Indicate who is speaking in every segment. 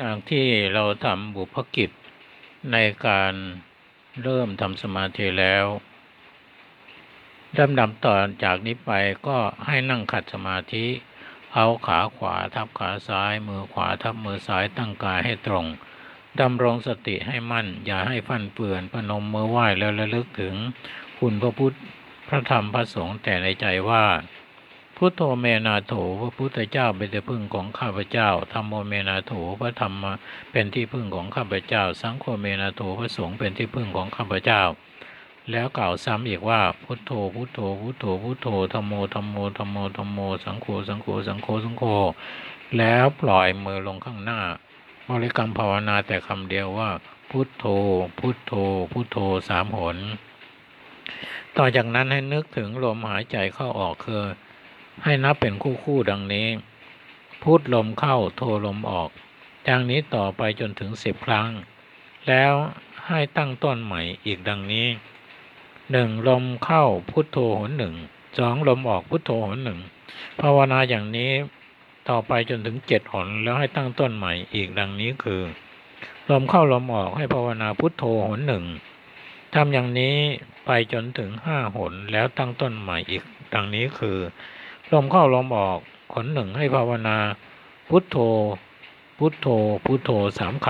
Speaker 1: จากที่เราทำบุพกิจในการเริ่มทำสมาธิแล้วลำดับต่อจากนี้ไปก็ให้นั่งขัดสมาธิ เอาขาขวาทับขาซ้าย มือขวาทับมือซ้ายตั้งกายให้ตรงดำรงสติให้มั่น อย่าให้ฟันเปื่อนพนมมือไหว้แล้วระลึกถึง คุณพระพุทธพระธรรมพระสงฆ์แต่ในใจว่า พุทโธเมนาโถพระพุทธเจ้าเป็นที่พึ่งของข้าพเจ้าธรรมโมเมนาโถพระธรรมเป็นที่พึ่งของข้าพเจ้า สังโฆเมนาโถพระสงฆ์เป็นที่พึ่งของข้าพเจ้า แล้วกล่าวซ้ำอีกว่าพุทโธพุทโธพุทโธพุทโธธรรมโมธรรมโมธรรมโมธรรมโม สังโฆสังโฆสังโฆสังโฆแล้วปล่อยมือลงข้างหน้าบริกรรมภาวนาแต่คำเดียวว่า พุทโธ พุทโธ พุทโธสามหน ต่อจากนั้นให้นึกถึงลมหายใจเข้าออกคือ ให้นับเป็นคู่คู่ๆดังนี้พุทลมเข้าโทลมออกจากนี้ต่อไปจนถึงสิบครั้ง แล้วให้ตั้งต้นใหม่อีกดังนี้หนึ่งลมเข้าพุทโธหนหนึ่งสองลมออกพุทโธหนหนึ่งภาวนาอย่างนี้ต่อไปจนถึงเจ็ดหนแล้วให้ตั้งต้นใหม่อีกดังนี้คือ ลมเข้าลมออกให้ภาวนาพุทโธหนหนึ่งทำอย่างนี้ไปจนถึงห้าหนแล้วตั้งต้นใหม่อีกดังนี้คือ ลมเข้าลมออกขนหนึ่งให้ภาวนา พุทโธ พุทโธ พุทโธสามค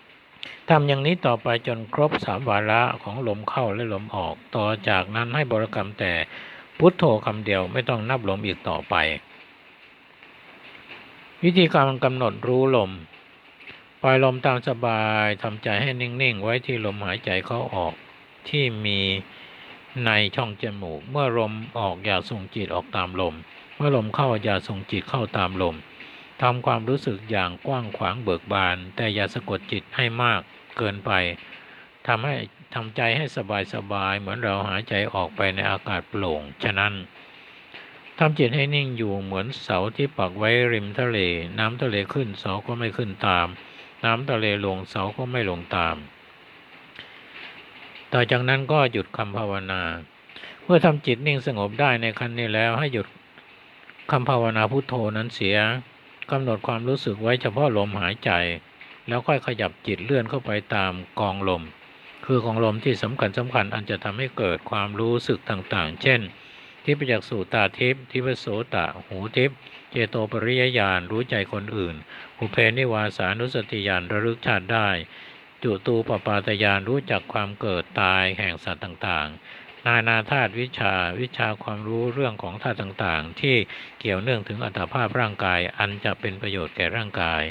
Speaker 1: ำทำอย่างนี้ต่อไปจนครบสามวาระของลมเข้าและลมออก ต่อจากนั้นให้บริกรรมแต่พุทโธคำเดียวไม่ต้องนับลมอีกต่อไป วิธีการกำหนดรู้ลมปล่อยลมตามสบายทำใจให้นิ่ง ๆ ไว้ที่ลมหายใจเข้าออกที่มี ในช่องจมูก เมื่อลมออกอย่าส่งจิตออกตามลม เมื่อลมเข้าอย่าส่งจิตเข้าตามลมทำความรู้สึกอย่างกว้างขวางเบิกบาน แต่อย่าสะกดจิตให้มากเกินไปทำให้ทำใจให้สบายสบายๆเหมือนเราหายใจออกไปในอากาศโปร่ง ฉะนั้นทำจิตให้นิ่งอยู่เหมือนเสาที่ปักไว้ริมทะเล น้ำทะเลขึ้นเสาก็ไม่ขึ้นตาม น้ำทะเลลงเสาก็ไม่ลงตาม ต่อจากนั้นก็หยุดคำภาวนา เมื่อทำจิตนิ่งสงบได้ในขั้นนี้แล้วให้หยุดคำภาวนาพุทโธนั้นเสียกำหนดความรู้สึกไว้เฉพาะลมหายใจ แล้วค่อยขยับจิตเลื่อนเข้าไปตามกองลม คือของลมที่สำคัญสำคัญอันจะทำให้เกิดความรู้สึกต่างๆ เช่นทิพยักสูตาทิพย์ทิพโสตะหูทิพย์เจโตปริยญาณรู้ใจคนอื่น อุเพนิวาสานุสติญาณระลึกชาติได้ จุตูปปาตยานรู้จักความเกิดตายแห่งสัตว์ต่างๆ นานาธาตุวิชาวิชาความรู้เรื่องของธาตุต่างๆ ที่เกี่ยวเนื่องถึงอัตภาพร่างกายอันจะเป็นประโยชน์แก่ร่างกาย